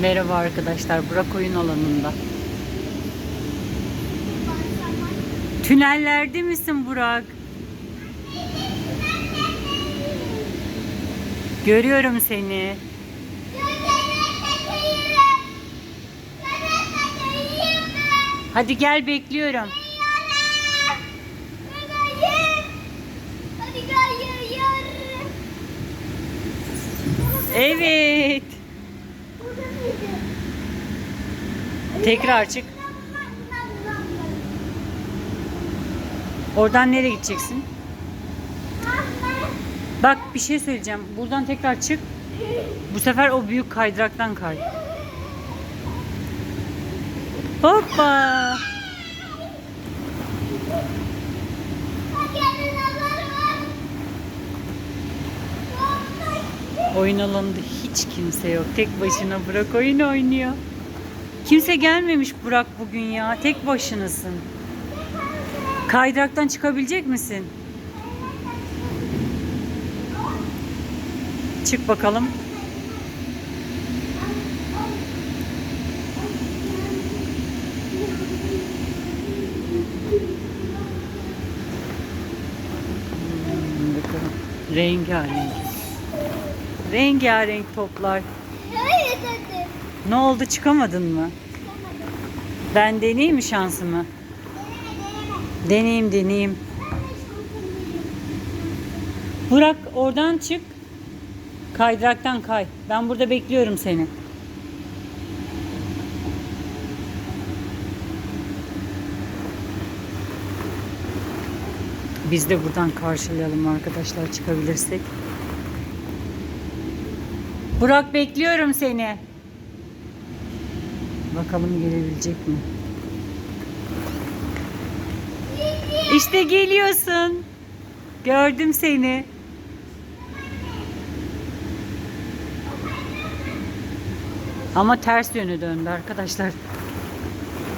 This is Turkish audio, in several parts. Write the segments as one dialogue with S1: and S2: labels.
S1: Merhaba arkadaşlar, Burak oyun alanında. Tünellerde misin Burak? Görüyorum seni. Hadi gel bekliyorum. Evet. Tekrar çık. Oradan nereye gideceksin? Bak bir şey söyleyeceğim. Buradan tekrar çık. Bu sefer o büyük kaydıraktan kay. Hoppa. Oyun alanında hiç kimse yok. Tek başına Burak oyun oynuyor. Kimse gelmemiş Burak bugün ya. Tek başınasın. Kaydıraktan çıkabilecek misin? Çık bakalım. Hmm. Rengarenk. Rengarenk toplar.
S2: Hayır dedi.
S1: Ne oldu çıkamadın mı?
S2: Çıkamadım.
S1: Ben deneyeyim mi şansımı?
S2: Deneme deneme.
S1: Deneyeyim deneyeyim.
S2: Ben de şansım değilim.
S1: Burak oradan çık. Kaydıraktan kay. Ben burada bekliyorum seni. Biz de buradan karşılayalım arkadaşlar çıkabilirsek. Burak bekliyorum seni. Bakalım gelebilecek mi? İşte geliyorsun. Gördüm seni. Ama ters yöne döndü arkadaşlar.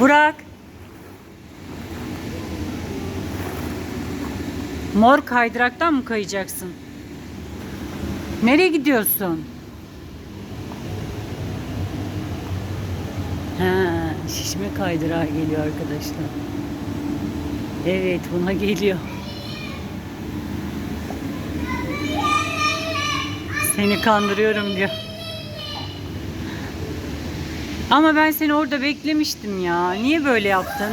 S1: Burak. Mor kaydıraktan mı kayacaksın? Nereye gidiyorsun? Ha, şişme kaydırağı geliyor arkadaşlar. Evet, buna geliyor. Seni kandırıyorum diyor. Ama ben seni orada beklemiştim ya. Niye böyle yaptın?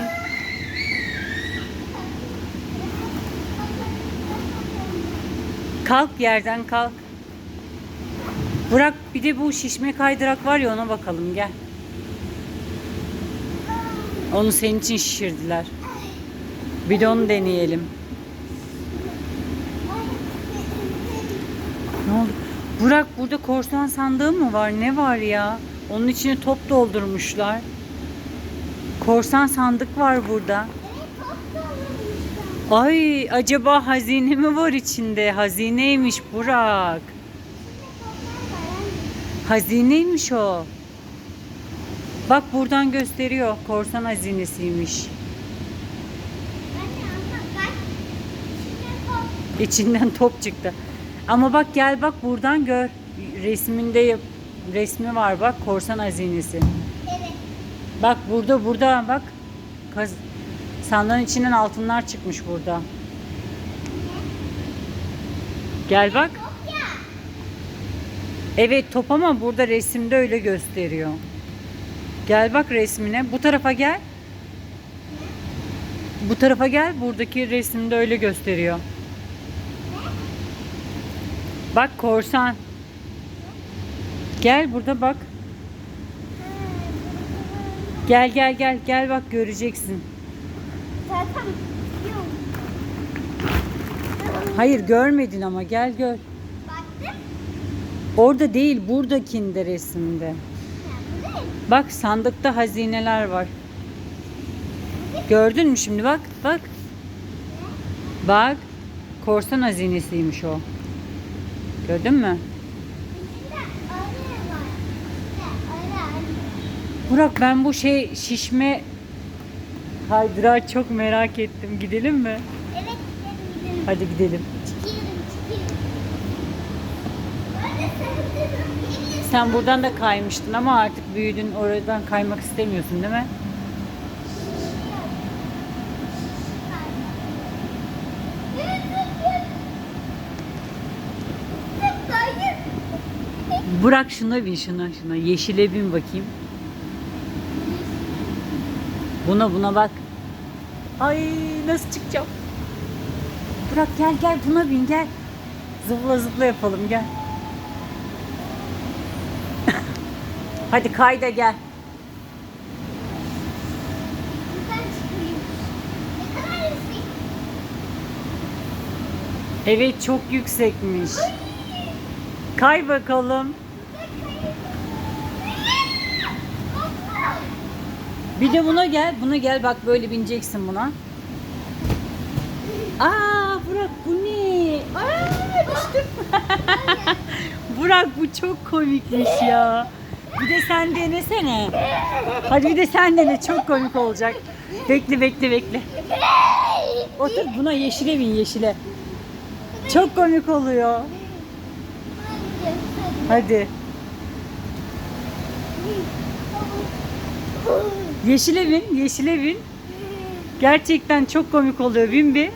S1: Kalk yerden kalk. Bırak bir de bu şişme kaydırak var ya ona bakalım gel. Onu senin için şişirdiler. Bir de onu deneyelim. Ne oldu? Burak burada korsan sandığı mı var? Ne var ya? Onun içine top doldurmuşlar. Korsan sandık var burada. Ay acaba hazine mi var içinde? Hazineymiş Burak. Hazineymiş o. Bak buradan gösteriyor. Korsan hazinesiymiş. İçinden top çıktı. Ama bak gel bak buradan gör. Resminde resmi var bak korsan hazinesi.
S2: Evet.
S1: Bak burada burada bak. Kaz sandığın içinden altınlar çıkmış burada. Gel bak. Evet top ama burada resimde öyle gösteriyor. Gel bak resmine. Bu tarafa gel. Bu tarafa gel. Buradaki resimde öyle gösteriyor. Bak korsan. Gel burada bak. Gel gel gel gel bak göreceksin. Hayır görmedin ama gel gör. Orada değil buradakinde resimde. Bak sandıkta hazineler var. Gördün mü şimdi bak bak. Bak korsan hazinesiymiş o. Gördün mü? Burak ben bu şey şişme kaydırağı çok merak ettim. Gidelim mi?
S2: Evet gidelim gidelim.
S1: Hadi gidelim.
S2: Çıkıyorum çıkıyorum. Ben de sarıldım.
S1: Sen buradan da kaymıştın ama artık büyüdün oradan kaymak istemiyorsun değil mi? Bırak şuna bin şuna şuna. Yeşile bin bakayım. Buna buna bak. Ay nasıl çıkacağım? Bırak gel gel buna bin gel. Zıpla zıpla yapalım gel. Hadi kay da gel. Evet çok yüksekmiş. Kay bakalım. Bir de buna gel. Buna gel bak böyle bineceksin buna. Aa Burak bu ne? Aa düştüm. Burak bu çok komikmiş ya. Bir de sen denesene. Hadi bir de sen dene çok komik olacak. Bekle bekle bekle. Otur buna yeşile bin yeşile. Çok komik oluyor. Hadi. Yeşile bin, yeşile bin. Gerçekten çok komik oluyor. Bin bir.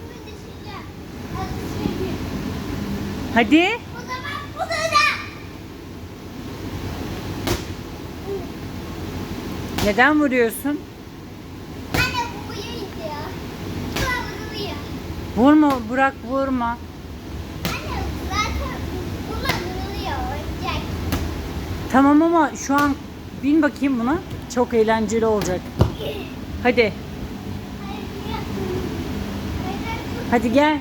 S1: Hadi. Neden vuruyorsun? Vurma, bırak vurma. Tamam ama şu an bin bakayım buna. Çok eğlenceli olacak. Hadi. Hadi gel.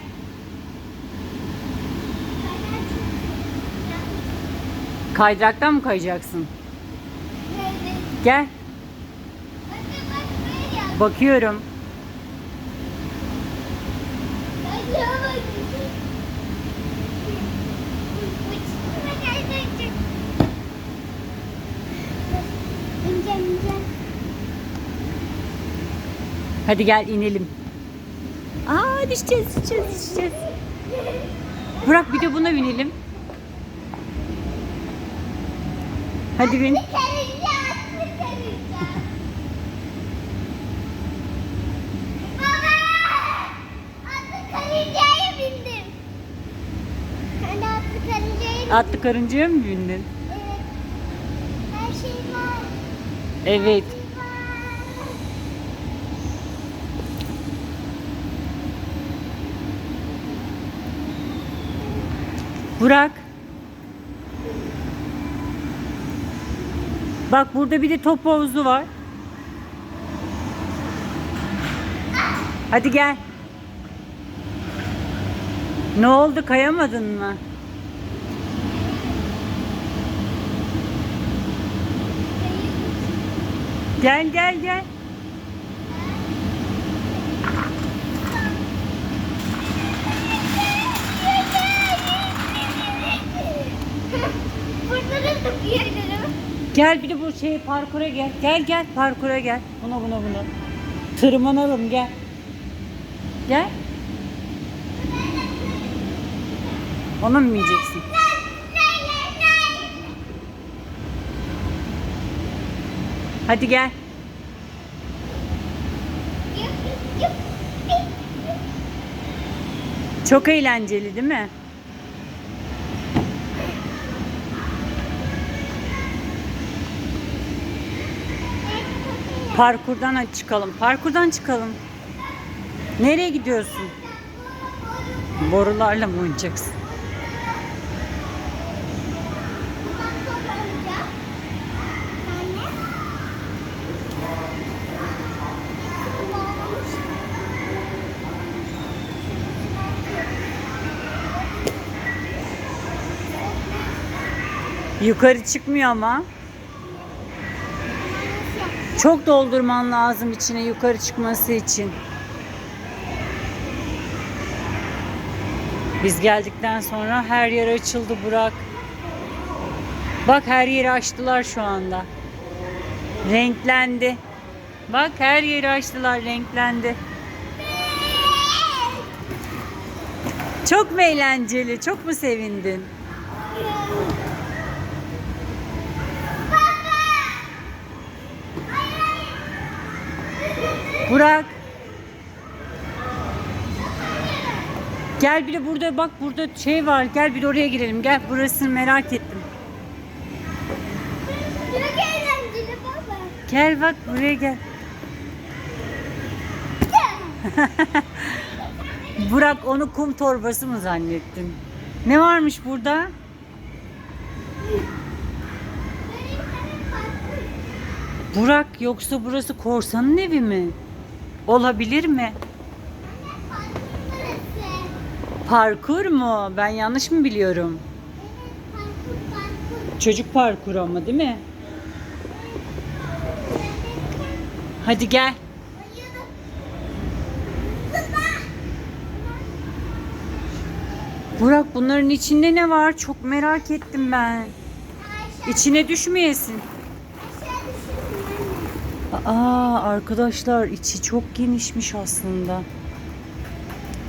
S1: Kaydıraktan mı kayacaksın? Gel. Bakıyorum. Hadi gel inelim. Aa düşeceğiz, düşeceğiz, düşeceğiz. Bırak bir de buna binelim. Hadi bin. Atlı karıncaya mı bindin?
S2: Her şey var.
S1: Evet. Burak. Bak burada bir de top var. Hadi gel. Ne oldu kayamadın mı? Gel gel gel. Gel bir de bu şey parkura gel. Gel gel parkura gel. Buna buna buna. Tırmanalım gel. Gel. Ona mı bineceksin? Hadi gel. Çok eğlenceli değil mi? Parkurdan çıkalım. Parkurdan çıkalım. Nereye gidiyorsun? Borularla mı oynayacaksın? Yukarı çıkmıyor ama. Çok doldurman lazım içine yukarı çıkması için. Biz geldikten sonra her yer açıldı Burak. Bak her yeri açtılar şu anda. Renklendi. Bak her yeri açtılar renklendi. Çok mu eğlenceli? Çok mu sevindin? Burak. Gel bir de burada bak burada şey var. Gel bir de oraya girelim. Gel burasını merak ettim.
S2: Çok eğlenceli baba.
S1: Gel bak buraya gel. Burak onu kum torbası mı zannettin? Ne varmış burada? Burak yoksa burası korsanın evi mi? Olabilir mi?
S2: Parkur
S1: mu? Ben yanlış mı biliyorum? Çocuk parkuru ama değil mi? Hadi gel. Burak bunların içinde ne var? Çok merak ettim ben. İçine düşmeyesin. Aa arkadaşlar içi çok genişmiş aslında.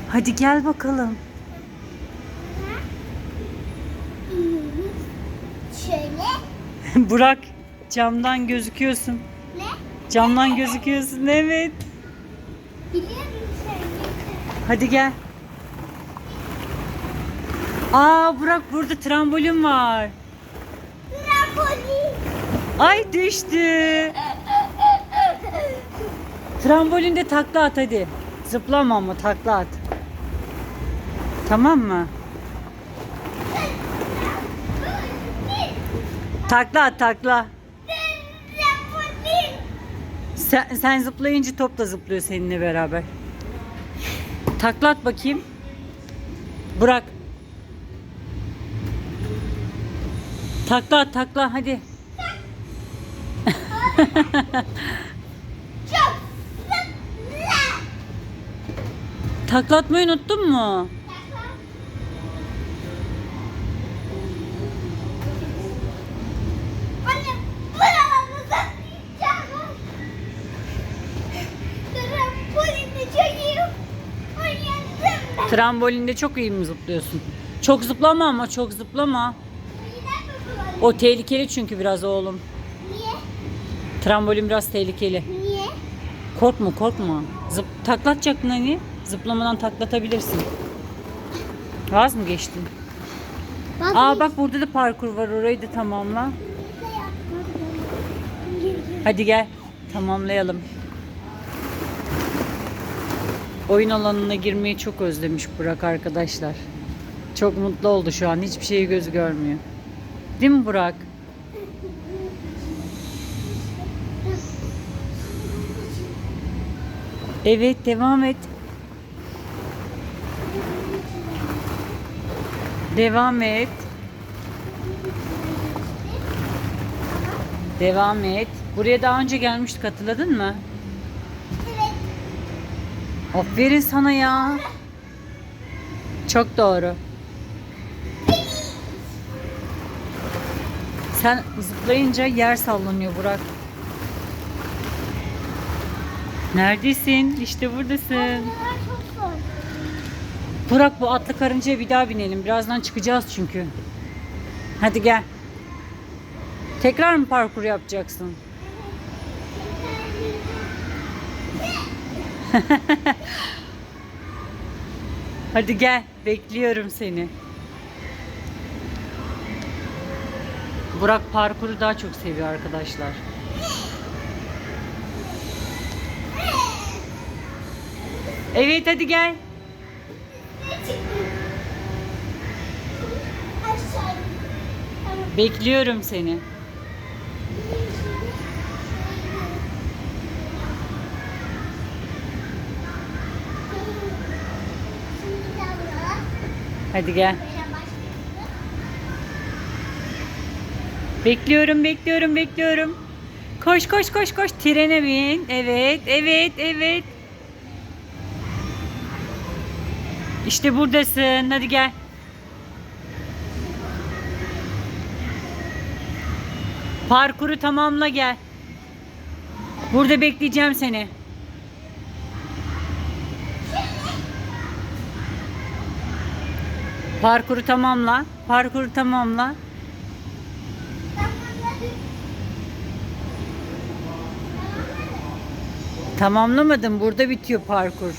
S1: Hadi gel bakalım.
S2: Şöyle.
S1: Burak camdan gözüküyorsun.
S2: Ne?
S1: Camdan gözüküyorsun evet.
S2: Biliyorum şöyle.
S1: Hadi gel. Aa Burak burada trambolin var.
S2: Trambolin.
S1: Ay düştü. Trambolinde takla at hadi. Zıplama ama takla at. Tamam mı? Takla at takla. Sen, sen zıplayınca top da zıplıyor seninle beraber. Takla at bakayım. Bırak. Takla at takla hadi.
S2: Çok zıpla.
S1: Takla atmayı unuttun mu? Trambolinde çok iyi mi zıplıyorsun? Çok zıplama ama çok zıplama. O tehlikeli çünkü biraz oğlum.
S2: Niye?
S1: Trambolin biraz tehlikeli.
S2: Niye?
S1: Korkma korkma. Zıp taklatacaktın hani. Zıplamadan taklatabilirsin. Vaz mı geçtin? Aa bak burada da parkur var orayı da tamamla. Hadi gel tamamlayalım. Oyun alanına girmeyi çok özlemiş Burak arkadaşlar. Çok mutlu oldu şu an. Hiçbir şeyi göz görmüyor. Değil mi Burak? Evet devam et. Devam et. Devam et. Buraya daha önce gelmiştik hatırladın mı?
S2: Evet.
S1: Aferin sana ya. Çok doğru. Sen zıplayınca yer sallanıyor Burak. Neredesin? İşte buradasın.
S2: Zor.
S1: Burak bu atlı karıncaya bir daha binelim. Birazdan çıkacağız çünkü. Hadi gel. Tekrar mı parkur yapacaksın? Hadi gel. Bekliyorum seni. Burak parkuru daha çok seviyor arkadaşlar. Evet hadi gel.
S2: Ne çıktı? Aşağı. Tamam.
S1: Bekliyorum seni. Hadi gel. Bekliyorum, bekliyorum, bekliyorum. Koş, koş, koş, koş. Trene bin. Evet, evet, evet. İşte buradasın. Hadi gel. Parkuru tamamla gel. Burada bekleyeceğim seni. Parkuru tamamla. Parkuru tamamla. Tamamlamadım. Burada bitiyor parkur.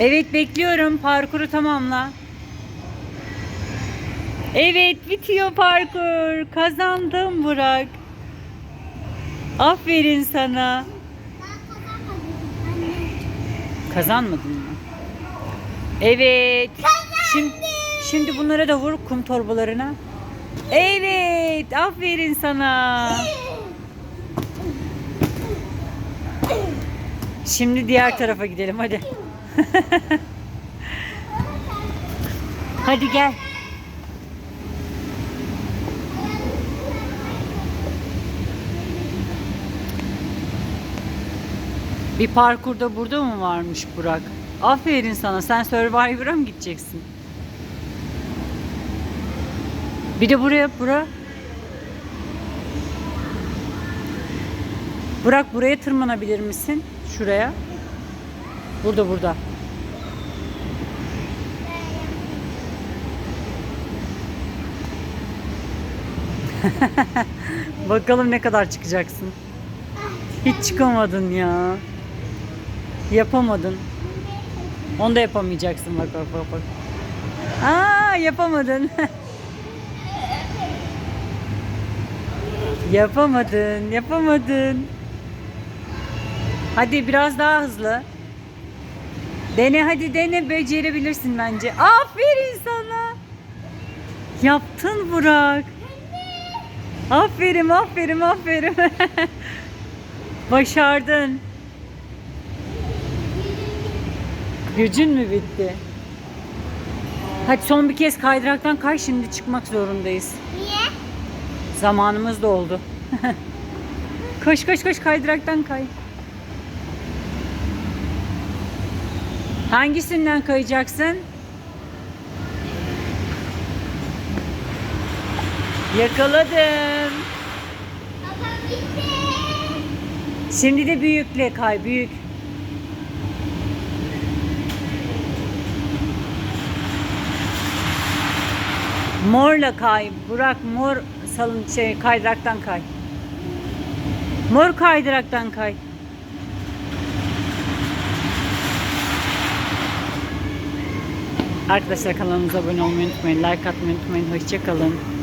S1: Evet bekliyorum. Parkuru tamamla. Evet bitiyor parkur. Kazandım Burak. Aferin sana. Kazanmadın mı? Evet. Şimdi, şimdi bunlara da vur kum torbalarına. Evet. Aferin sana. Şimdi diğer tarafa gidelim hadi. hadi gel. Bir parkurda burada mı varmış Burak? Aferin sana. Sen Survivor'a mı gideceksin? Bir de buraya bura. Burak buraya tırmanabilir misin? Şuraya. Burada burada. Bakalım ne kadar çıkacaksın. Hiç çıkamadın ya. Yapamadın. Onu da yapamayacaksın bak bak bak bak. Aa yapamadın. yapamadın, yapamadın. Hadi biraz daha hızlı. Dene hadi dene becerebilirsin bence. Aferin sana. Yaptın Burak. Aferin aferin aferin. Başardın. Gücün mü bitti? Hadi son bir kez kaydıraktan kay şimdi çıkmak zorundayız.
S2: Niye?
S1: Zamanımız doldu. koş koş koş kaydıraktan kay. Hangisinden kayacaksın? Yakaladım.
S2: Baba bitti.
S1: Şimdi de büyükle kay büyük. Morla kay. Burak mor salın şey kaydıraktan kay. Mor kaydıraktan kay. Arkadaşlar kanalımıza abone olmayı unutmayın. Like atmayı unutmayın. Hoşçakalın.